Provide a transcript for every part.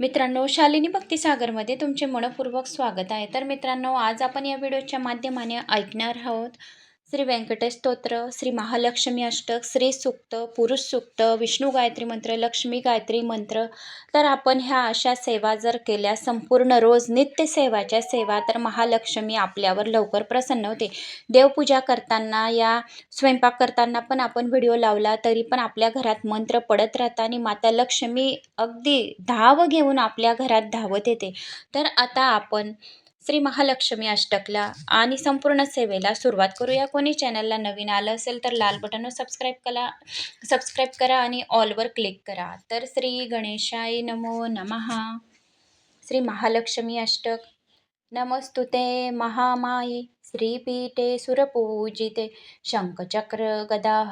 मित्रांनो शालिनी भक्तिसागरमध्ये तुमचे मनपूर्वक स्वागत आहे. तर मित्रांनो आज आपण या व्हिडिओच्या माध्यमाने ऐकणार आहोत श्री व्यंकटेश स्तोत्र श्री महालक्ष्मी अष्टक श्री सुक्त पुरुष सूक्त विष्णू गायत्री मंत्र लक्ष्मी गायत्री मंत्र. तर आपण ह्या अशा सेवा जर केल्या संपूर्ण रोज नित्य सेवाच्या सेवा तर महालक्ष्मी आपल्यावर लवकर प्रसन्न होते. देवपूजा करताना या स्वयंपाक करताना पण आपण व्हिडिओ लावला तरी पण आपल्या घरात मंत्र पडत राहतात आणि माता लक्ष्मी अगदी धाव घेऊन आपल्या घरात धावत येते. तर आता आपण श्री महालक्ष्मी अष्टकला आणि संपूर्ण सेवेला सुरुवात करूया. कोणी चॅनलला नवीन आलं असेल तर लाल बटनवर सबस्क्राईब करा सबस्क्राईब करा आणि ऑलवर क्लिक करा. तर श्री गणेशाय नमो नमहा श्री महालक्ष्मी अष्टक. नमस्तुते महामाये. श्रीपीठे सुरपूजिते. शंखचक्र गदा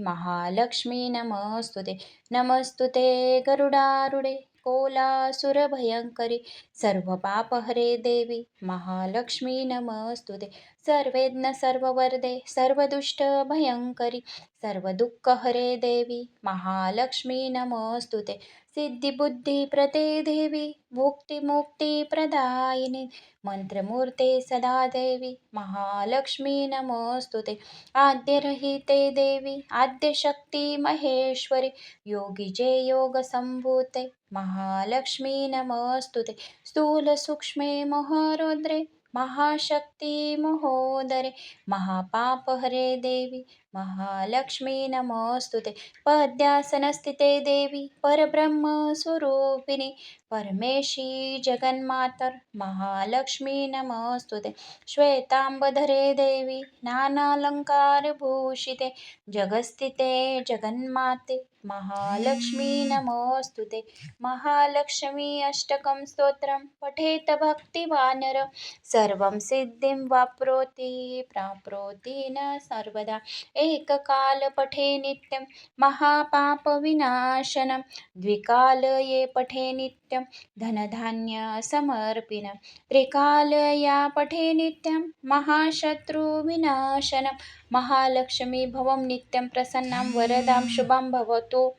महालक्ष्मी नमस्तुते. नमस्तुते गरुडारुडे. कोलासुरभयंकरी। सर्वपापहरे देवी महालक्ष्मी नमस्तुते। सर्वेज्ञ सर्ववर्धे सर्वदुष्ट भयंकरी। सर्वदुःखहरे देवी महालक्ष्मी नमस्तुते। सिद्धिबुद्धिप्रते देवी मुक्तिमुक्तिप्रदायिनी मंत्रमूर्ते सदा देवी महालक्ष्मी नमस्तुते। आद्यरहिते देवी आद्यशक्ती महेश्वरी। योगीजे योगसम्भूते महालक्ष्मी नमस्तुते स्थूल सूक्ष्मे महारुद्रे महाशक्ती महोदरे महापापहरे देवी महालक्ष्मी नमस्तुते पद्यासनस्थिते देवी परब्रह्मस्वरूपिणी परमेशी जगन्मातर महालक्ष्मी नमस्तुते श्वेतांबधरे देवी नानालङ्कारभूषिते जगस्थिते जगन्माते महालक्ष्मी नमोस्तुते महालक्ष्मी अष्टकं स्तोत्रं पठेत भक्तिवानर। सर्वं सिद्धिं वाप्नोति प्राप्नोति न सर्वदा। एककाल पठे नित्यं महापापविनाशनं द्विकालये पठे नित्यं धनधान्यसमर्पिनं त्रिकालया पठे नित्यं महाशत्रुविनाशनं महालक्ष्मी भवं नित्यं प्रसन्नां वरदां शुभां भवतु।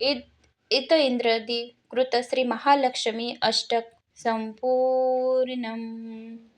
इद इत इंद्रदी कृत श्री महालक्ष्मी अष्टक संपूर्णम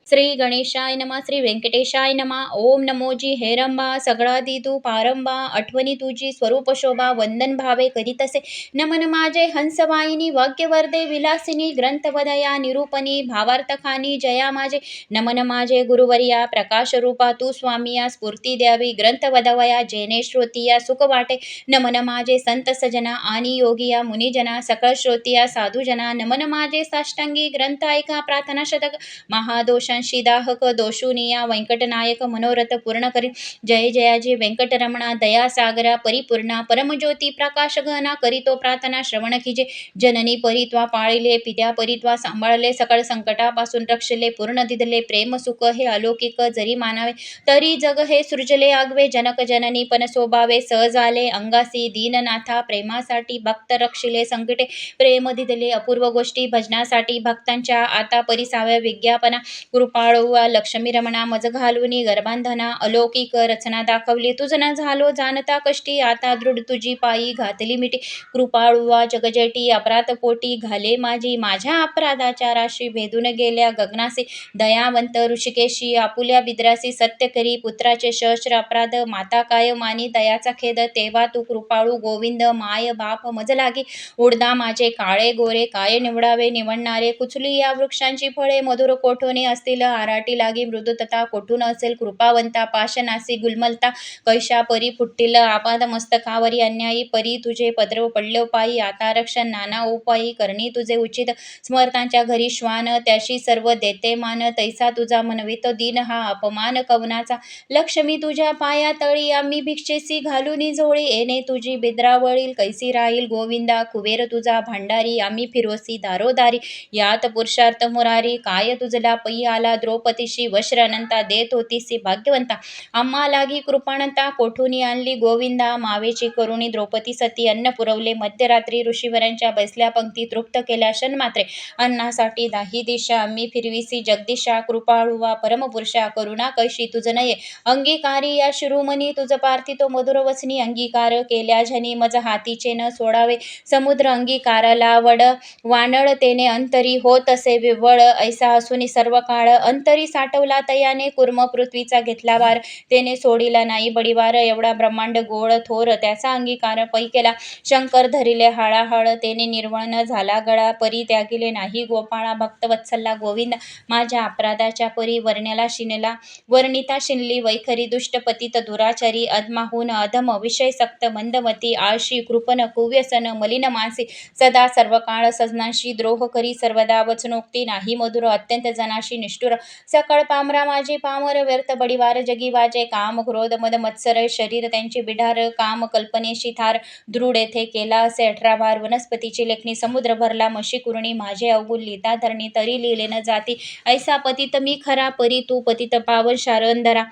श्री गणेशाय नमा श्री व्यंकटेशाय नमा ओम नमोजी हेरंबा सगळा तू पारंबा आठवणी तुझी स्वरूप शोभा वंदन भावे करीतसे नमन माझे हंसवाहिनी वाक्यवर्दे विलासिनी ग्रंथवदया निरूपणी भावार्थखानी जया माझे नमन माझे गुरुवर्या प्रकाश रूपा तू स्वामिया स्फूर्ती द्यावी ग्रंथवदवया जेने श्रोतिया सुख वाटे नमन माझे संत सजना आणि योगिया मुनिजना सकळ श्रोतिया साधुजना नमन माझे साष्टांगी ग्रंथ ऐका प्रार्थना शतक महादोष दाहक दोषुनिया व्यंकटनायक मनोरथ पूर्ण करी जय जयाजी व्यंकटरमणा दया सागरा परिपूर्णा परमज्योती प्रकाश घना करीतो प्रार्थना श्रवण किजे जननी परित्वा पाळिले पित्या परित्वा सांभाळले सकळ संकटापासून रक्षले पूर्ण दिदले प्रेम सुख हे अलौकिक जरी मानावे तरी जग हे सृजले आगवे जनक जननी पण स्वभावे सहज आले अंगासी दीननाथा प्रेमासाठी भक्त रक्षिले संकटे प्रेम दिदले अपूर्व गोष्टी भजनासाठी भक्तांच्या आता परिसाव्या विज्ञापना कृपाळुवा लक्ष्मी रमणा मज घालूनी गर्भांधना अलौकिक रचना दाखवली. तुझ न झालो जाणता कष्टी आता दृढ तुझी पायी घातली मिठी. कृपाळुवा जगजेटी अपराध पोटी घाले माझी. माझ्या अपराधाच्या राशी भेदून गेल्या गगनासी. दयावंत ऋषिकेशी आपुल्या बिद्रासी. सत्य करी पुत्राचे सहस्र अपराध. माता काय मानी दयाचा खेद? तेव्हा तू कृपाळू गोविंद माय बाप मज लागी. उडदा माझे काळे गोरे काय निवडावे निवडणारे? कुचली या वृक्षांची फळे मधुर कोठोने असतील आराटी लागी मृदुतता कोठून असेल? कृपावंता पाशनासी गुलमलता कैशा परी फुटतील. आपाद मस्तकावरी अन्यायी परी तुझे पद्रव पडले पायी. आता रक्षण नाना उपायी करणी तुझे उचित. स्मरतांच्या घरी श्वान त्याशी सर्व देते मान. तैसा तुझा मनवित दिन हा अपमान कवनाचा. लक्ष्मी तुझ्या पाया तळी. आम्ही भिक्षेसी घालून झोळी. येणे तुझी बिद्रावळील. कैसी राहील? गोविंदा कुबेर तुझा भांडारी. आम्ही फिरोसी दारोदारी. यात पुरुषार्थ मुरारी. काय तुझला पै आला आम्हाला द्रौपदीशी वस्त्र देत होतीसी भाग्यवंता आम्हा लागी कृपानंता कोठून आणली गोविंदा मावेची करुणी द्रौपदी सती अन्न पुरवले मध्यरात्री ऋषीवरांच्या बसल्या पंक्ती तृप्त केल्या मात्रे अन्नासाठी दाही दिशा आम्ही फिरविसी जगदीशा कृपाळुवा परमपुरुषा करुणा कैशी तुझ नये अंगीकारी या शिरोमणी तुझ पार्थितो मधुर वचनी अंगीकार केल्या झनी मज हातीचे न सोडावे समुद्र अंगीकाराला वड वानळतेने अंतरी होत असे विव्वळ ऐसा असून सर्व काळ अंतरी साठवला तयाने कुर्म पृथ्वीचा घेतला वार तेने सोडिला नाही बडीवार एवढा ब्रह्मांड गोळ थोर त्याचा अंगीकार पै केला. शंकर धरिले हळाहळ तेने निर्वण झाला गळा परी त्यागिले नाही. गोपाळा भक्तवत्सल्ला गोविंद माझ्या अपराधाच्या परी वर्ण्याला शिनला. वर्णिता शिनली वैखरी दुष्टपतीत दुराचारी अधमाहून अधम विषय सक्त मंदमती आळशी कृपन कुव्यसन मलिन मानसी. सदा सर्व काळ द्रोह करी सर्वदा वचनोक्ती नाही मधुर अत्यंत जनाशी निष्ठुर सकळ पामरा माझे पामर व्यर्थ बडीवार जगी वाजे काम क्रोध मद मत्सर शरीर त्यांची बिढार काम कल्पनेशी थार दृढ येथे केला असे अठरा भार वनस्पतीची लेखणी समुद्र भरला मशी कुरणी माझे अवगुल लिहिता धरणी तरी लिहिले न जाती ऐसा पतित मी खरा परी तू पतित पावन शारंधरा धरा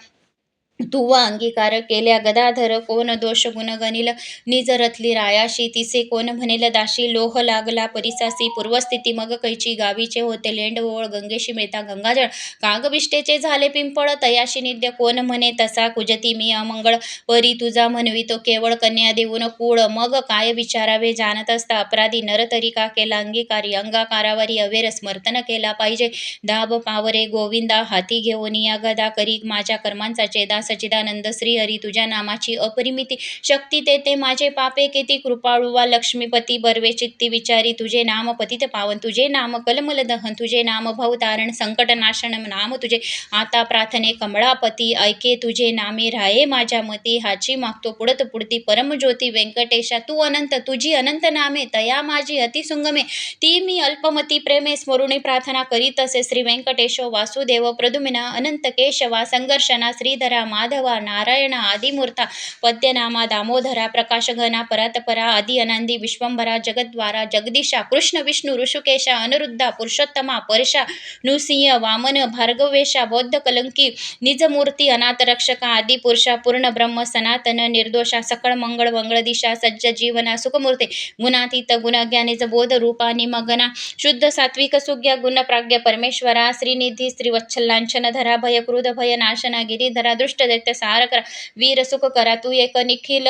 व अंगीकार केल्या. गदाधर कोण दोष गुण गनिल निज रथली रायाशी तिसे कोण म्हणेल? दाशी लोह लागला परिसासी पूर्वस्थिती. मग कैची गावीचे होते लेंड ओळ गंगेशी मिळता गंगाजळ. कागविष्टेचे झाले पिंपळ. तयाशी निद्य कोण म्हणे? तसा कुजती मी अमंगळ. परी तुझा म्हणवितो केवळ कन्या देऊन कूळ. मग काय विचारावे? जाणत असता अपराधी नर तरी का केला अंगीकारी. अंगाकारावरी अवेर स्मर्तन केला पाहिजे. दाब पावरे गोविंदा हाती घेऊन या गदा करी. माझ्या कर्मांचा चेदास सच्चिदानंद श्री हरी तुझ्या नामाची अपरिमिती शक्ती तेते माझे पापे. केती कृपाळुवा लक्ष्मीपती बर्वे चित्ती विचारी तुझे नाम पतित पावन तुझे नाम कलमल दहन तुझे नाम भवतारण तारण संकटनाशन नाम तुझे. आता प्रार्थने कमळापती ऐके तुझे नामे राये माझ्या मती हाची मागतो पुडत पुढती परमज्योती व्यंकटेशा तू अनंत तुझी अनंत नामे तया माझी अतिसुंगमे ती मी अल्पमती प्रेमे स्मरुणी प्रार्थना करीत असे श्री व्यंकटेशो वासुदेव प्रदुमिना अनंत केशवा संघर्षणा श्रीधरा माधवा नारायण आदिमूर्ता पद्यनामा दामोदरा प्रकाशघना परतपरा आदि अनांदी विश्वंभरा जगद्वारा जगदीशा कृष्ण विष्णू ऋषुकेशा अनिरुद्धा पुरुषोत्तमा परशा नृसिंह वामन भार्गवेशा बौद्ध कलंकी निजमूर्ती अनाथ रक्षका आदी पुरुषा पूर्ण ब्रह्म सनातन निर्दोषा सकळ मंगळ मंगळ दिशा सज्ज जीवना सुखमूर्ती गुणातीत गुणज्ञानिज बोध रूपा निमगना शुद्ध सात्विक सुज्ञ गुण प्राज्ञ परमेश्वरा श्रीनिधी श्रीवत्सलांछन धरा भय क्रुध भय नाशना गिरीधरा दृष्ट दैत्य सार करा वीर सुख करा तू एक निखिल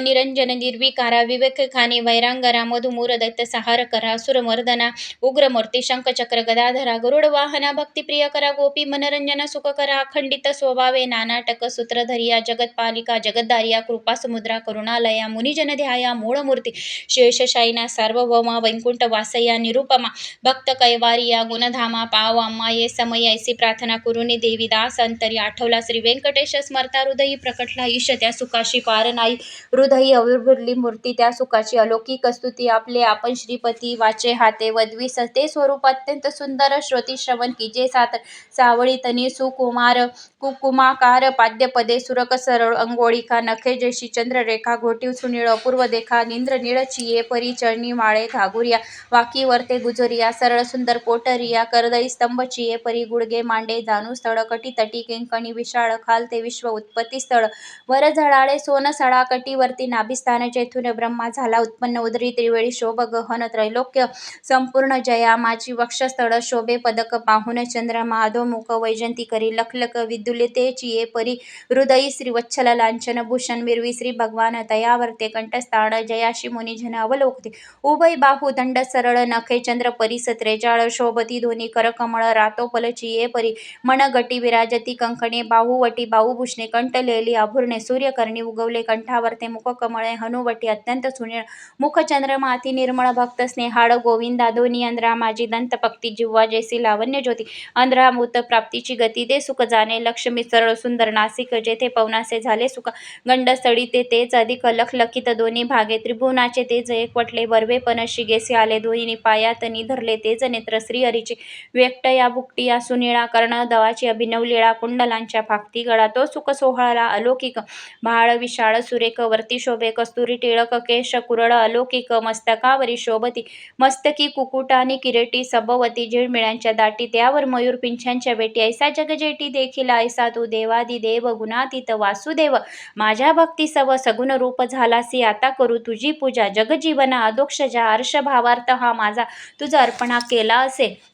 निरंजन निर्विकारा विवेक खानी वैरांगरा मधुमूर दैत्य सहार करा असुरमर्दना उग्रमूर्ती शंखचक्र गदाधरा गरुड वाहना भक्तिप्रिय करा गोपी मनरंजन सुख करा अखंडित स्वभावे नानाटक सूत्रधरिया जगतपालिका जगद्दारिया कृपा समुद्रा करुणालया मुनिजन ध्याया मूळमूर्ती शेषशायीना सार्वभौमा वैकुंठ वासया निरुपमा भक्त कैवारिया गुणधामा पाव अम्मा ये समय ऐसी प्रार्थना करुणी देवी दास अंतरी आठवला श्री व्यंकटेश स्मरता हृदयी प्रकटला ईश त्या सुखाशी पार नाही. हृदयी अविर्भुरली मूर्ती त्या सुखाची अलौकिक स्तुती आपले आपण श्रीपती वाचे हाते वदवी सते स्वरूप अत्यंत सुंदर श्रोती श्रवण की जे सात सावळी तनी सुकुमार कुकुमाकार पाद्यपदे सुरक सरळ अंगोळिका नखे जैशी चंद्ररेखा घोटीव सुनीळ अपूर्व देखा निंद्र निळचिये परी चळणी माळे घागुरिया वाकी वरते गुजरिया सरळ सुंदर पोटरिया करदळी स्तंभ चिये परी गुडगे मांडे जाणू स्थळ कटी तटी किंकणी विशाळ खालते विश्व उत्पत्ती स्थळ वर झळाळे सोन सळा कटीवरती नाभिस्थान जेथून ब्रह्मा झाला उत्पन्न उदरी त्रिवेळी शोभ गहन त्रैलोक्य संपूर्ण जया माझी वक्षस्थळ शोभे पदक पाहुन चंद्रमा अधोमुख वैजंती करी लखलख विद्युलिते चिये परी. हृदयी श्रीवत्सल लांछन भूषण मिरवी श्री भगवान तयावर्ते कंठस्थान जयाशी मुनिजन अवलोकते. उभय बाहू दंड सरळ नखे चंद्र परिस त्रेजाळ शोभती दोन्ही करकमळ रातोपल चिये परी. मनगटी विराजती कंकणे बाहुवटी बाहुभूषणे कंठलेली आभूषणे सूर्यकर्णी उगवले कंठावरते मुखकमळे हनुवटी अत्यंत सुनीळ. मुख चंद्रमा अति निर्मळ भक्त स्नेहाळ गोविंदा दोन्ही अंध्रा माझी दंतपक्ती जिव्हा जैसी लावण्य ज्योती. अंध्रामूत प्राप्तीची गती दे सुख जाणे लक्ष महालक्ष्मी सरळ सुंदर नासिक जेथे पवनासे झाले सुख. गंडस्थळी ते तेज अधिक लखलखित दोन्ही भागे. त्रिभुवनाचे तेज एकवटले बर्वे पण शिगेसे आले. दोन्ही पायात धरले तेज नेत्र श्रीहरीचे व्यक्त या भुकटी या सुनिळा कर्ण दवाची अभिनव कुंडलांच्या फाकती गळा. तो सुख सोहळाला अलौकिक. भाळ विशाळ सुरेख वरती शोभे कस्तुरी टिळक केश कुरळ अलौकिक. मस्तकावरी शोभती. मस्तकी कुकुटानी किरेटी सबवती झिळमिळ्यांच्या दाटी. त्यावर मयूर पिंछांच्या बेटी. ऐसा जगजेटी देखील ऐसा तू देवादी देव गुणातीत वासुदेव. माझ्या भक्ती सव सगुण रूप झालासी आता करू तुझी पूजा. जगजीवना अदोक्ष जा हर्ष भावार्थ हा माझा तुझा अर्पणा केला असे.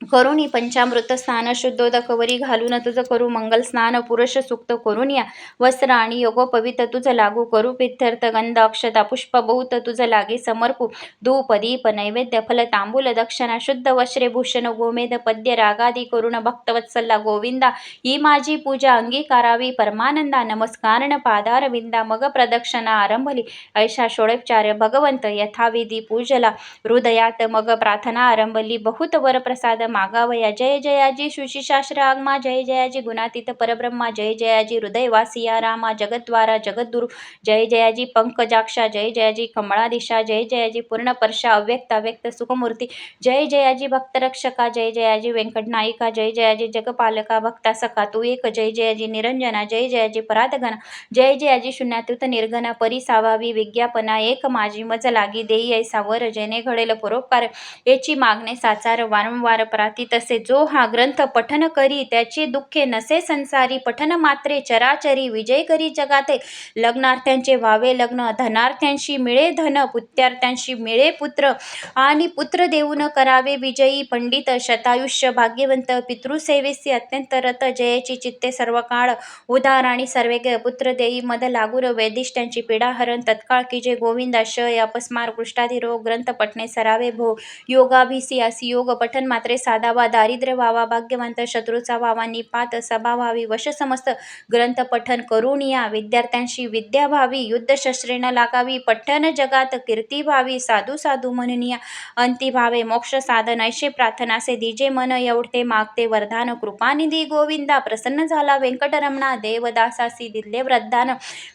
करुणी पंचामृत स्नान शुद्धोदक वरी घालून तुझं करू मंगल स्नान पुरुष सुक्त करून या. वस्त्र आणि योगोपवित तुझं लागू करू पित्यर्थ गंध अक्षता पुष्प बहुत तुझं लागे समर्पू. धूप दीप नैवेद्य फल तांबूल दक्षिणा शुद्ध वस्त्रे भूषण गोमेद पद्य रागादी करुण भक्तवत्सल्ला गोविंदा. ही माझी पूजा अंगीकारावी. परमानंदा नमस्कारण पादारविंदा मग प्रदक्षिणा आरंभली. ऐशा षोडोपचार भगवंत यथाविधी पूजला. हृदयात मग प्रार्थना आरंभली. बहुत वर प्रसाद मागावया जय जयाजी शुचिशास्त्र आगमा जय जयाजी गुणातीत परब्रह्मा जय जयाजी हृदयवासिया रामा जगद्वारा जगद्गुरु जय जयाजी पंकजाक्षा जय जयाजी कमळादिशा जय जयाजी पूर्णपर्शा अव्यक्त अव्यक्त सुखमूर्ती जय जयाजी भक्तरक्षका जय जयाजी व्यंकटनायिका जय जयाजी जगपालका भक्ता सखा तू एक जय जयाजी निरंजना जय जयाजी परातगणा जय जयाजी शून्यातुत निर्गणा परिसावावी विज्ञापना एक माझी मज लागी देई ऐसा वर जेणे घडेल परोपकार याची मागणे साचार वारंवार प्राती तसे जो हा ग्रंथ पठन करी त्याची दुःखे नसे संसारी पठन मात्रे चराचरी विजय करी जगाते. लग्नार्थ्यांचे व्हावे लग्न धनार्थ्यांशी मिळे धन पुत्यार्थ्यांशी मिळे पुत्र आणि पुत्र देऊन करावे विजयी पंडित. शतायुष्य भाग्यवंत पितृसेवेसी अत्यंत रत जयची चित्ते सर्व काळ उदार आणि सर्वे पुत्र देई मद लागूर वैदिष्ट्यांची पीडा हरण तत्काळ की जे गोविंदाशय अपस्मार पृष्ठाधी रोग ग्रंथ पठणे सरावे भो योगाभिसी असी योग पठन मात्रे साधावा दारिद्र्य व्हावा भाग्यवंत शत्रूचा व्हावा निपात सभा व्हावी वश समस्त ग्रंथ पठन करून या. विद्यार्थ्यांशी विद्या व्हावी युद्धशस्त्रे न लागावी पठ्ठन जगात कीर्ती व्हावी साधू साधू म्हणून या. अंती भावे मोक्ष साधन ऐशे प्रार्थनासे दिजे मन एवढते मागते वरदान कृपानिधी गोविंदा प्रसन्न झाला व्यंकटरमणा देवदासासी दिले वरदान.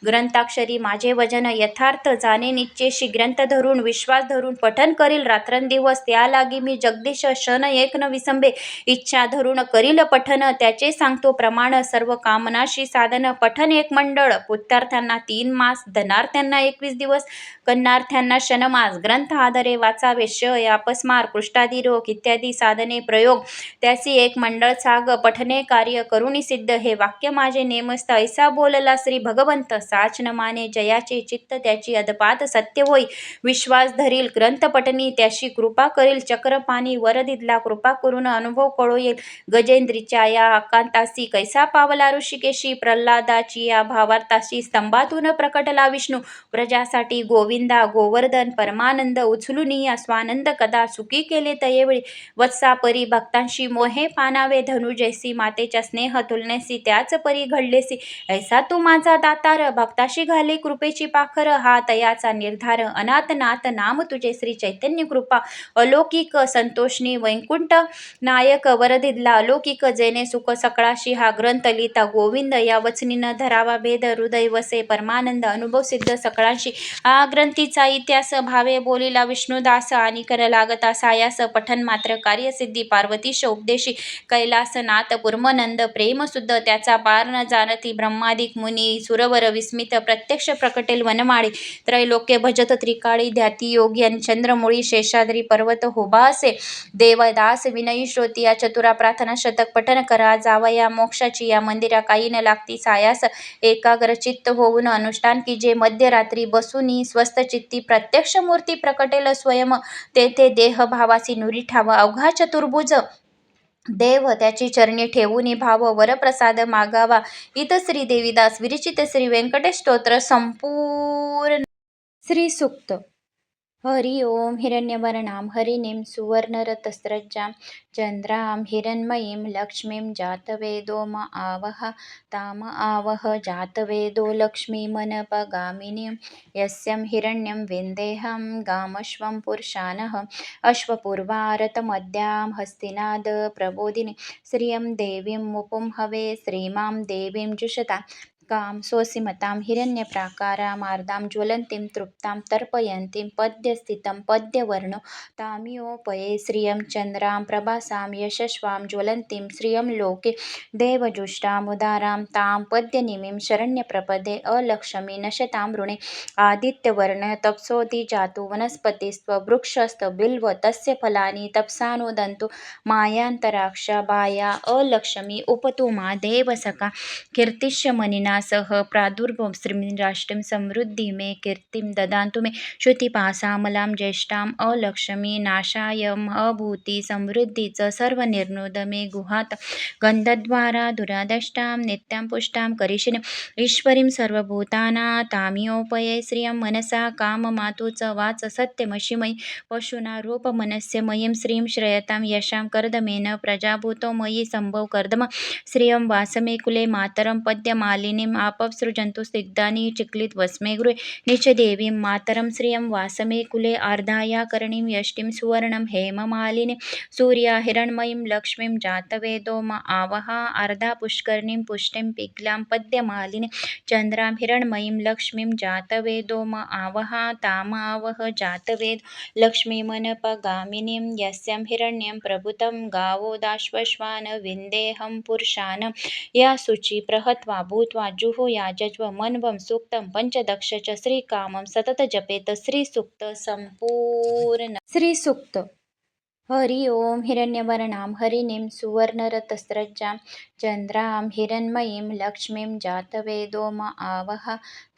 ग्रंथाक्षरी माझे वजन यथार्थ जाणे निश्चेशी ग्रंथ धरून विश्वास धरून पठन करील रात्रंदिवस त्या लागी मी जगदीश शन एक न विसंबे. इच्छा धरून करील पठन त्याचे सांगतो प्रमाण. सर्व कामनाशी साधन पठन एक मंडळ. पुत्यार्थ्यांना तीन मास धनार्थ्यांना एकवीस दिवस कन्नार्थ्यांना शनमास. ग्रंथ आधारे वाचावे शय अपस्मार पृष्ठादी रोग इत्यादी साधने प्रयोग. त्यासी एक मंडळ साग पठने कार्य करुणी सिद्ध. हे वाक्य माझे नेमस्त. ऐसा बोलला श्री भगवंत. साच न माने जयाचे चित्त त्याची अदपात सत्य होई. विश्वास धरील ग्रंथ पठनी त्याशी कृपा करील चक्रपाणी. वर दिदला कृपा करून अनुभव कळो येईल. गजेंद्रीच्या या आकांतासी कैसा पावला ऋषिकेशी? प्रल्हादाची या भावार्थाशी स्तंभातून प्रकटला विष्णू. प्रजासाठी गोविंदा गोवर्धन परमानंद उचलुनिया स्वानंद कदा सुखी केले तयेवेळी? वत्सापरी भक्तांशी मोहे पानावे धनुजैसी मातेच्या स्नेह तुलनेसी त्याच परी घडलेसी. ऐसा तू माझा दातार भक्ताशी घाले कृपेची पाखर. हा तयाचा निर्धार अनाथनाथ नाम तुझे श्री चैतन्य कृपा. अलौकिक संतोषणी वैकुंठ नायक वरदिदला अलौकिक जेने सुख सकळाशी हा ग्रंथ लिहिता. गोविंद या वचनीनं धरावा भेद हृदय वसे परमानंद अनुभव सिद्ध सकळाशी. हा ग्रंथीचा इतिहास भावे बोलीला विष्णुदास आणि कर लागता सायास पठन मात्र कार्यसिद्धी पार्वतीश उपदेशी कैलासनाथ पुर्मनंद प्रेमसुद्ध त्याचा पार न जाणती ब्रह्मादिक मुनी सुरवर विस्मित प्रत्यक्ष प्रकटेल वनमाळी. त्रैलोक्य भजत त्रिकाळी ध्याती योगी आणि चंद्रमुळी शेषाद्री पर्वत होबासे. देवदास विनयी श्रोती या चतुरा प्रार्थना शतक पठन करा. जावया मोक्षाची या मंदिरा काही न लागती सायास. एकाग्रचित्त होऊन अनुष्ठान की जे मध्यरात्री बसूनी स्वस्त चित्ती प्रत्यक्ष मूर्ती प्रकटेल स्वयं. तेथे देहभावासी नुरी ठावा अवघा चतुर्भुज. देव त्याची चरणी ठेवून भाव वरप्रसाद मागावा. इत श्री देवीदास विरचित श्री व्यंकटेश स्तोत्र संपूर्ण. श्री सुक्त. हरि ओं हिरण्यवर्णां हरिणीं सुवर्णरथस्रजां चन्द्रां हिरण्मयीं लक्ष्मीं जातवेदो म आवह ताम आवह जातवेदो लक्ष्मीमनपगामिनीं यस्यं हिरण्यं विन्देहं गामश्वं पुरुषानः अश्वपूर्वारतमद्यां हस्तिनादप्रबोधिनी हस्तिनाद देवीं श्रियं हवे श्रीमां देवीं जुषता कां सोऽसीमतां हिरण्यप्राकारामार्दां ज्वलन्तीं तृप्तां तर्पयन्तीं पद्यस्थितं पद्यवर्ण तामियोपये श्रियं चन्द्रां प्रभासां यशस्वां ज्वलन्तीं श्रियं लोके देवजुष्टामुदारां तां पद्यनिमीं शरण्यप्रपदे अलक्ष्मी नशतां ऋणे आदित्यवर्ण तपसोऽधि जातु वनस्पतिस्त्ववृक्षस्तबिल्व तस्य फलानि तपसानुदन्तु मायान्तराक्षा बाया अलक्ष्मी उपतु मा देवसखा कीर्तिश्च सह प्रादुर्भव श्रीराष्ट्रीं समृद्धी मे कीर्तिं ददातु मे। श्रुतिपासामलां ज्येष्ठाम् अलक्ष्मी नाशाय अभूती समृद्धीच सर्वनिर्णुद मे गुहात। गन्धद्वारा दुरादष्टां नित्यां पुष्टां करिशिनीम् ईश्वरीं सर्वभूताना तामियोपये श्रियं मनसा काममातु च वाच सत्यमशिमयी। पशूना रूपमनस्य मयीं श्रीं श्रयतां यशां कर्दमेन प्रजाभूतो मयि सम्भव कर्दम। श्रियं वासमे कुले मातरं पद्यमालिनीम् आपसृजन्तु स्निग्धानि चिक्लित वस्मे गृहे निचदेवीं मातरं श्रियं वासमे कुले आर्धायाकर्णीं यष्टिं सुवर्णं हेममालिनीं सूर्या हिरण्मयीं लक्ष्मीं जातवेदो म आवह आर्धापुष्करणीं पुष्टिं पिङ्गलां पद्यमालिनीं चन्द्रां हिरण्मयीं लक्ष्मीं जातवेदो म आवह तामावह जातवेद लक्ष्मीमनपगामिनीं यस्यां हिरण्यं प्रभूतं गावोदाश्वश्वान् विन्देहं पुरुषान् या शुचि प्रहत्वा भूत्वा जुहुयाजज्व मन्वं सूक्तं पंचदक्ष च श्रीकामं सततजपेत श्रीसूक्त सम्पूर्ण श्रीसूक्त। हरि ओं हिरण्यवर्णां हरिणीं सुवर्णरथस्रजां चन्द्रां हिरण्मयीं लक्ष्मीं जातवेदो म आवह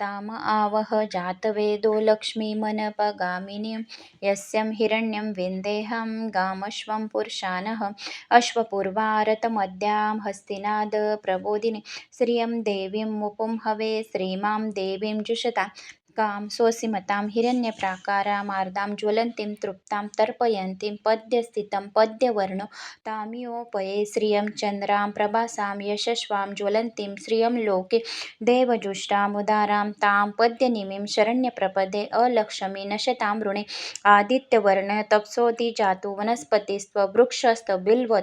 ताम आवह जातवेदो लक्ष्मीमनपगामिनीं यस्यं हिरण्यं विन्देहं गामश्वं पुरुषानः अश्वपूर्वारतमद्यां हस्तिनाद प्रबोधिनी श्रियं देवीमुपुं हवे श्रीमां देवीं जुषता कां सोऽसीमतां हिरण्यप्राकारामार्दां ज्वलन्तीं तृप्तां तर्पयन्तीं पद्यस्थितं पद्यवर्णो तामियोपये श्रियं चन्द्रां प्रभासां यशस्वां ज्वलन्तीं श्रियं लोके देवजुष्टामुदारां तां पद्यनिमिं शरण्यप्रपदे अलक्ष्मी नशतां ऋणे आदित्यवर्ण तपसोऽधि जातु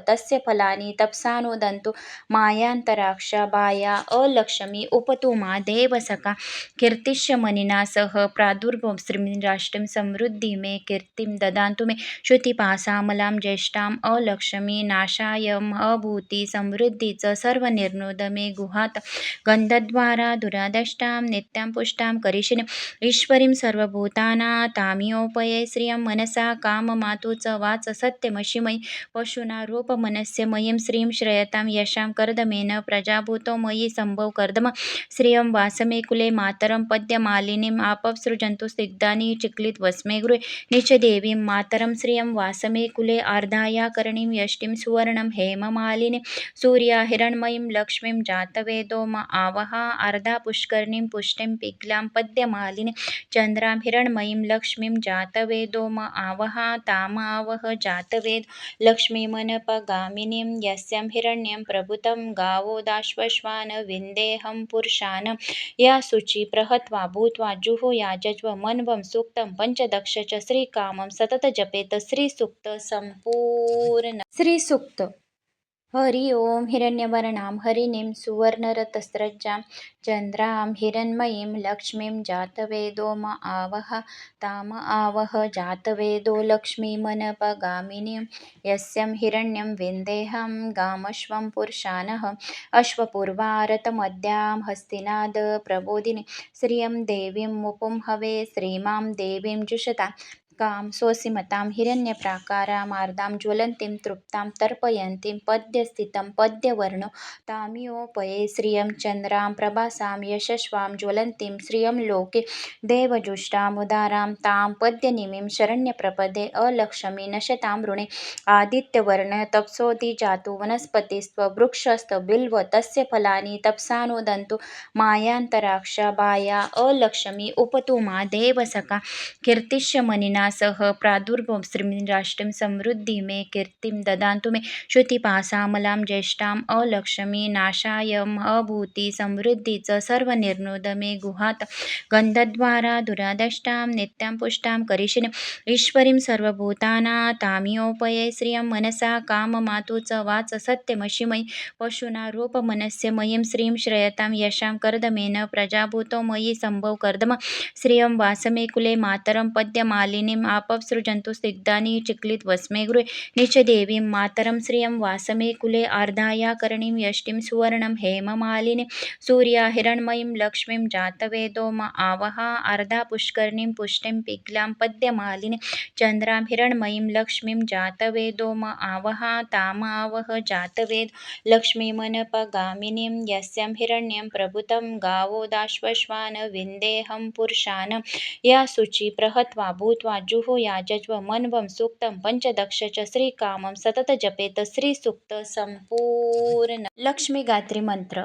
तस्य फलानि तपसानुदन्तु मायान्तराक्षा बाया अलक्ष्मी उपतु मा देवसखा कीर्तिश्च सह प्रादुर्भव। श्रीराष्ट्रीं समृद्धी मे कीर्तिं ददातु मे। श्रुतिपासामलां ज्येष्ठाम् अलक्ष्मी नाशाय। अभूती समृद्धीच सर्वनिर्णुद मे गुहात। गन्धद्वारा दुरादष्टां नित्यां पुष्टां करिशिनीम् ईश्वरीं सर्वभूताना तामियोपये श्रियं मनसा काममातु च वाच सत्यमशिमयी। पशूना रूपमनस्य मयीं श्रीं श्रयतां यशां कर्दमेन प्रजाभूतो मयि सम्भव कर्दम। श्रियं वासमे कुले मातरं पद्यमालिनीम् आपसृजन्तु स्निग्धानि चिक्लित वस्मे गृहे निचदेवीं मातरं श्रियं वासमे कुले आर्धायाकर्णीं यष्टिं सुवर्णं हेममालिनीं। सूर्या हिरण्मयीं लक्ष्मीं जातवेदो म आवह आर्धापुष्करणीं पुष्टिं पिङ्गलां पद्यमालिनीं। चन्द्रां हिरण्मयीं लक्ष्मीं जातवेदो म आवह तामावह जातवेदो। लक्ष्मीमनपगामिनीं यस्यां हिरण्यं प्रभूतं गावोदाश्वश्वान् विन्देहं पुरुषान्। या शुचि प्रहत्वा भूत्वा जुहुयाजज्व मन्वं सूक्तं पञ्चदश च श्रीकामं सततजपेत श्रीसूक्त सम्पूर्ण श्रीसूक्त। हरि ओं हिरण्यवर्णां हरिणीं सुवर्णरथस्रजां चन्द्रां हिरण्मयीं लक्ष्मीं जातवेदो म आवह ताम आवह जातवेदो लक्ष्मीमनपगामिनीं यस्यं हिरण्यं विन्देहं गामश्वं पुरुषानः अश्वपूर्वारतमद्यां हस्तिनादप्रबोधिनी हस्तिनाद देवीं श्रियं हवे श्रीमां देवीं जुषतां कां हिरण्यप्राकारां हिरण्यप्राकारामार्दां ज्वलन्तीं तृप्तां तर्पयन्तीं पद्यस्थितं पद्यवर्ण तामियोपये श्रियं चन्द्रां प्रभासां यशस्वां ज्वलन्तीं श्रियं लोके देवजुष्टामुदारां तां पद्यनिमिं शरण्यप्रपदे अलक्ष्मी नशतां ऋणे आदित्यवर्ण तपसोऽधि जातु वनस्पतिस्त्ववृक्षस्तबिल्व तस्य फलानि तपसानुदन्तु मायान्तराक्षा बाया अलक्ष्मी उपतु मा देवसखा कीर्तिश्च सह प्रादुर्भव श्रीराष्ट्रीं समृद्धि मे कीर्तिं ददातु मे श्रुतिपासामलां ज्येष्ठां अलक्ष्मी नाशायम् अभूती समृद्धीचं सर्वनिर्णोद मे गुहात गंधद्वारा दुरादष्टां नित्यां पुष्टां करिशिनीं ईश्वरीं सर्वभूताना तामियोपये श्रियं मनसा काममातुच वाच सत्यमशिमयी पशूना रूपमनस्यमयीं श्रीं श्रयतां यशां कर्दमेन प्रजाभूतो मयी संभव कर्दम श्रियं वासमे कुले मातरं पद्यमालिनीम् आपसृजन्तु स्निग्धानि चिक्लित वस्मे गृहे निचदेवीं मातरं श्रियं वासमे कुले आर्धायाकर्णीं यष्टिं सुवर्णं हेममालिनीं। सूर्या हिरण्मयीं लक्ष्मीं जातवेदो म आवहा आर्धा पुष्करणीं पुष्टिं पिङ्गलां पद्यमालिनीं। चन्द्रां हिरण्मयीं लक्ष्मीं जातवेदो म आवहा तामावह जातवेदो। लक्ष्मीमनपगामिनीं यस्यं हिरण्यं प्रभूतं गावोदाश्वश्वान विन्देहं पुरुषान्। या शुचि प्रहत्वा भूत्वा जुहुयाजज्व मन्वं सूक्तं पञ्चदश च श्रीकामं सततजपेत श्रीसूक्त संपूर्ण। लक्ष्मी गात्री मंत्र।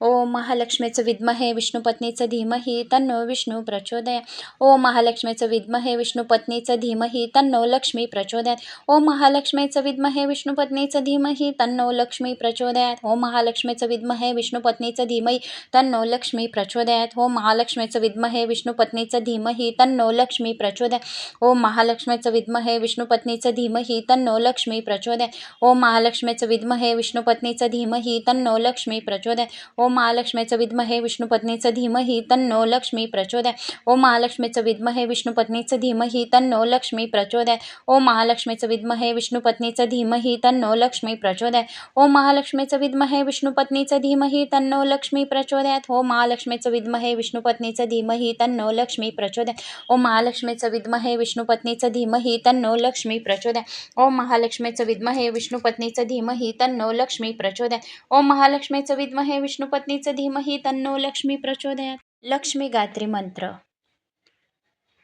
ओम महालक्ष्मीचं विद्महे विष्णुपत्नीचं धीमही तन्नो विष्णू प्रचोदय ओम महालक्ष्मीचं विद्महे विष्णुपत्नीचं धीमही तन्नो लक्ष्मी प्रचोदयात. ओम महालक्ष्मीचं विद्महे विष्णुपत्नीचं धीमही तन्नो लक्ष्मी प्रचोदयात. ओम महालक्ष्मीचं विद्महे विष्णुपत्नीचं धीमही तन्नो लक्ष्मी प्रचोदयात. ओम महालक्ष्मीचं विद्महे विष्णुपत्नीचं धीमही तन्नो लक्ष्मी प्रचोदय ओम महालक्ष्मीचं विद्महे विष्णुपत्नीचं धीमही तन्नो लक्ष्मी प्रचोदय ओम महालक्ष्मीचं विद्महे विष्णुपत्नीचं धीमही तन्नो लक्ष्मी प्रचोदयात्. ओम महालक्ष्मीचं विद्महे विष्णुपत्नीचं धीमहि तन्नो लक्ष्मी प्रचोदय. ओम महालक्ष्मीचं विद्महे विष्णुपत्नीचं धीमहि तन्नो लक्ष्मी प्रचोदय. ओम महालक्ष्मीचं विद्महे विष्णुपत्नीचं धीमहि तन्नो लक्ष्मी प्रचोदय. ओम महालक्ष्मीचं विद्महे विष्णुपत्नीचं धीमहि तन्नो लक्ष्मी प्रचोदयात. ओम महालक्ष्मीचं विद्महे विष्णुपत्नीचं धीमहि तन्नो लक्ष्मी प्रचोदय. ओम महालक्ष्मीचं विद्महे विष्णुपत्नीचं धीमहि तन्नो लक्ष्मी प्रचोदय. ओम महालक्ष्मीचं विद्महे विष्णुपत्नीचं धीमहि तन्नो लक्ष्मी प्रचोदय. ओम महालक्ष्मीचं विद्महे पत्नीचं धीमही तन्नो लक्ष्मी प्रचोदयात. लक्ष्मी गात्री मंत्र.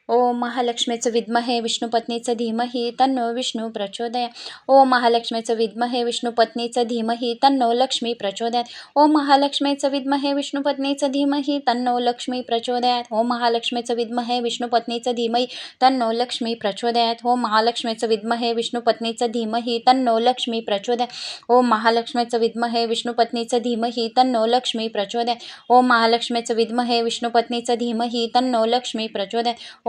ओम महालक्ष्मीचं विद्महे विष्णुपत्नीचं धीमही तन्नो विष्णू प्रचोदया ओम महालक्ष्मीचं विद्महे विष्णुपत्नीचं धीमही तन्नो लक्ष्मी प्रचोदयात. ओम महालक्ष्मीचं विद्महे विष्णुपत्नीचं धीमही तन्नो लक्ष्मी प्रचोदयात. ओम महालक्ष्मीचं विद्महे विष्णुपत्नीचं धीमही तन्नो लक्ष्मी प्रचोदयात. ओम महालक्ष्मीचं विद्महे विष्णुपत्नीचं धीमही तन्नो लक्ष्मी प्रचोदयात. ओम महालक्ष्मीचं विद्महे विष्णुपत्नीचं धीमही तन्नो लक्ष्मी प्रचोदयात. ओम महालक्ष्मीचं विद्महे विष्णुपत्नीचं धीमही तन्नो लक्ष्मी प्रचोदयात्.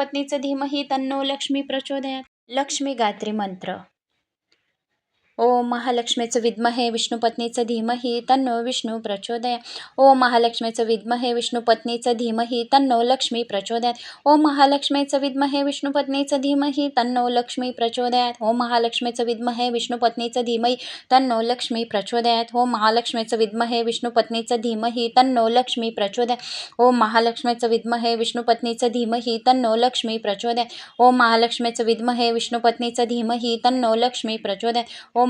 पत्नीचं धीमही तन्नो लक्ष्मी प्रचोदयात. लक्ष्मी गात्री मंत्र. ओम महालक्ष्मीचं विद्महे विष्णुपत्नीचं धीमही तन्नो विष्णू प्रचोदया ओम महालक्ष्मीचं विद्महे विष्णुपत्नीचं धीमही तन्नो लक्ष्मी प्रचोदयात. ओम महालक्ष्मीचं विद्महे विष्णुपत्नीचं धीमही तन्नो लक्ष्मी प्रचोदयात. ओम महालक्ष्मीचं विद्महे विष्णुपत्नीचं धीमही तन्नो लक्ष्मी प्रचोदयात. ओम महालक्ष्मीचं विद्महे विष्णुपत्नीचं धीमही तन्नो लक्ष्मी प्रचोदयात. ओम महालक्ष्मीचं विद्महे विष्णुपत्नीचं धीमही तन्नो लक्ष्मी प्रचोदयात. ओम महालक्ष्मीचं विद्महे विष्णुपत्नीचं धीमही तन्नो लक्ष्मी प्रचोदयात. ओम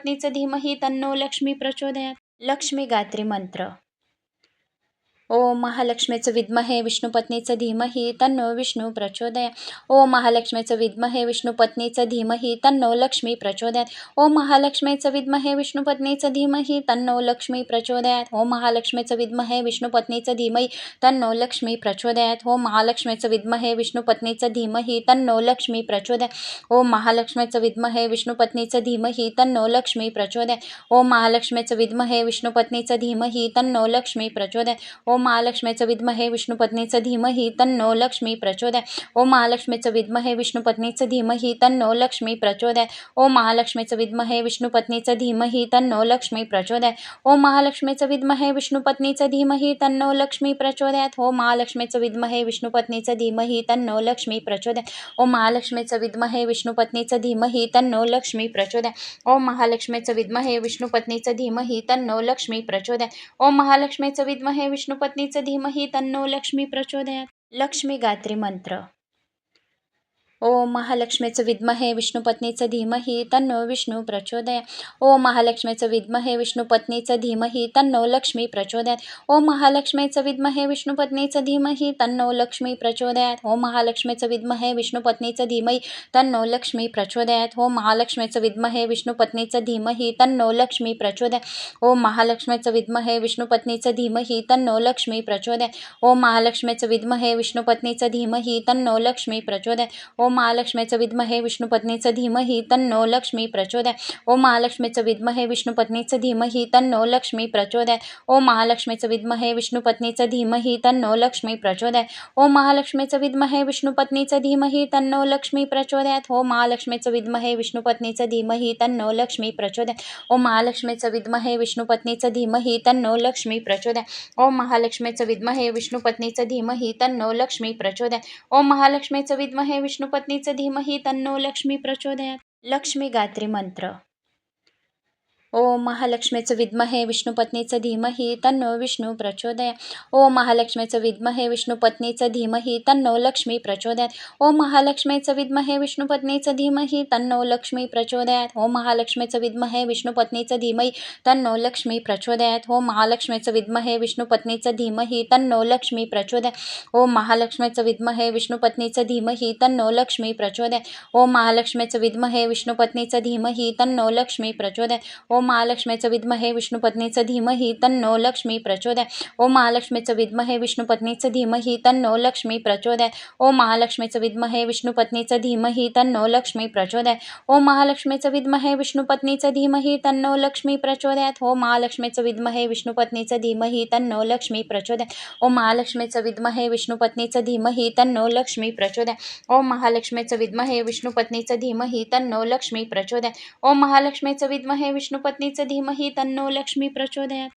पत्नीचं धीमही तन्नो लक्ष्मी प्रचोदयात. लक्ष्मी गात्री मंत्र. ओम महालक्ष्मीचं विद्महे विष्णुपत्नीचं धीमही तन्नो विष्णू प्रचोदया ओम महालक्ष्मीचं विद्महे विष्णुपत्नीचं धीमही तन्नो लक्ष्मी प्रचोदयात. ओम महालक्ष्मीचं विद्महे विष्णुपत्नीचं धीमही तन्नो लक्ष्मी प्रचोदयात. ओम महालक्ष्मीचं विद्महे विष्णुपत्नीचं धीमही तन्नो लक्ष्मी प्रचोदयात. ओम महालक्ष्मीचं विद्महे विष्णुपत्नीचं धीमही तन्नो लक्ष्मी प्रचोदयात. ओम महालक्ष्मीचं विद्महे विष्णुपत्नीचं धीमही तन्नो लक्ष्मी प्रचोदयात. ओम महालक्ष्मीचं विद्महे विष्णुपत्नीचं धीमही तन्नो लक्ष्मी प्रचोदयात. ओम ओम महालक्ष्मीचं विद्महे विष्णुपत्नीचं धीमहि तन्नो लक्ष्मी प्रचोदय. ओम महालक्ष्मीचं विद्महे विष्णुपत्नीचं धीमहि तन्नो लक्ष्मी प्रचोदय. ओम महालक्ष्मीचं विद्महे विष्णुपत्नीचं धीमहि तन्नो लक्ष्मी प्रचोदय. ओम महालक्ष्मीचं विद्महे विष्णुपत्नीचं धीमहि तन्नो लक्ष्मी प्रचोदयात. ओम महालक्ष्मीचं विद्महे विष्णुपत्नीचं धीमहि तन्नो लक्ष्मी प्रचोदय. ओम महालक्ष्मीचं विद्महे विष्णुपत्नीचं धीमहि तन्नो लक्ष्मी प्रचोदय. ओम महालक्ष्मीचं विद्महे विष्णुपत्नीचं धीमहि तन्नो लक्ष्मी प्रचोदय. ओम महालक्ष्मीचं विद्महे पत्नीचं धीमही तन्नो लक्ष्मी प्रचोदयात. लक्ष्मी गात्री मंत्र. ओम महालक्ष्मीचं विद्महे विष्णुपत्नीचं धीमही तन्नो विष्णू प्रचोदया. ओम महालक्ष्मीचं विद्महे विष्णुपत्नीचं धीमही तन्नो लक्ष्मी प्रचोदयात. ओम महालक्ष्मीचं विद्महे विष्णुपत्नीचं धीमही तन्नो लक्ष्मी प्रचोदयात. ओम महालक्ष्मीचं विद्महे विष्णुपत्नीचं धीमही तन्नो लक्ष्मी प्रचोदयात. ओम महालक्ष्मीचं विद्महे विष्णुपत्नीचं धीमही तन्नो लक्ष्मी प्रचोदयात. ओम महालक्ष्मीचं विद्महे विष्णुपत्नीचं धीमही तन्नो लक्ष्मी प्रचोदयात. ओम महालक्ष्मीचं विद्महे विष्णुपत्नीचं धीमही तन्नो लक्ष्मी प्रचोदयात. ओम महालक्ष्मीचं विद्महे विष्णुपत्नीचं धीमहि तन्नो लक्ष्मी प्रचोदयात ओम महालक्ष्मीचं विद्महे विष्णुपत्नीचं धीमहि तन्नो लक्ष्मी प्रचोदयात ओम महालक्ष्मीचं विद्महे विष्णुपत्नीचं धीमहि तन्नो लक्ष्मी प्रचोदयात ओम महालक्ष्मीचं विद्महे विष्णुपत्नीचं धीमहि तन्नो लक्ष्मी प्रचोदयात ओम महालक्ष्मीचं विद्महे विष्णुपत्नीचं धीमहि तन्नो लक्ष्मी प्रचोदयात ओम महालक्ष्मीचं विद्महे विष्णुपत्नीचं धीमहि तन्नो लक्ष्मी प्रचोदयात ओम महालक्ष्मीचं विद्महे विष्णुपत्नीचं धीमहि तन्नो लक्ष्मी प्रचोदयात ओम महालक्ष्मीचं विद्महे पत्नीचं धीमही तन्नो लक्ष्मी प्रचोदयात. लक्ष्मी गात्री मंत्र. ओम महालक्ष्मीचं विद्महे विष्णुपत्नीचं धीमही तन्नो विष्णू प्रचोदया ओम महालक्ष्मीचं विद्महे विष्णुपत्नीचं धीमही तन्नो लक्ष्मी प्रचोदयात. ओम महालक्ष्मीचं विद्महे विष्णुपत्नीचं धीमही तन्नो लक्ष्मी प्रचोदयात. ओम महालक्ष्मीचं विद्महे विष्णुपत्नीचं धीमही तन्नो लक्ष्मी प्रचोदयात. ओम महालक्ष्मीचं विद्महे विष्णुपत्नीचं धीमही तन्नो लक्ष्मी प्रचोदयात. ओम महालक्ष्मीचं विद्महे विष्णुपत्नीचं धीमही तन्नो लक्ष्मी प्रचोदयात. ओम महालक्ष्मीचं विद्महे विष्णुपत्नीचं धीमही तन्नो लक्ष्मी प्रचोदयात. ओम महालक्ष्मीचं विद्महे विष्णुपत्नीचं धीमहि तन्नो लक्ष्मी प्रचोदयात. ओम महालक्ष्मीचं विद्महे विष्णुपत्नीचं धीमहि तन्नो लक्ष्मी प्रचोदयात. ओम महालक्ष्मीचं विद्महे विष्णुपत्नीचं धीमहि तन्नो लक्ष्मी प्रचोदयात. ओम महालक्ष्मीचं विद्महे विष्णुपत्नीचं धीमहि तन्नो लक्ष्मी प्रचोदयात. ओम महालक्ष्मीचं विद्महे विष्णुपत्नीचं धीमहि तन्नो लक्ष्मी प्रचोदयात. ओम महालक्ष्मीचं विद्महे विष्णुपत्नीचं धीमहि तन्नो लक्ष्मी प्रचोदयात. ओम महालक्ष्मीचं विद्महे विष्णुपत्नीचं धीमहि तन्नो लक्ष्मी प्रचोदयात. ओम महालक्ष्मीचं विद्महे पत्नीचं धीमही तन्नो लक्ष्मी प्रचोदयात.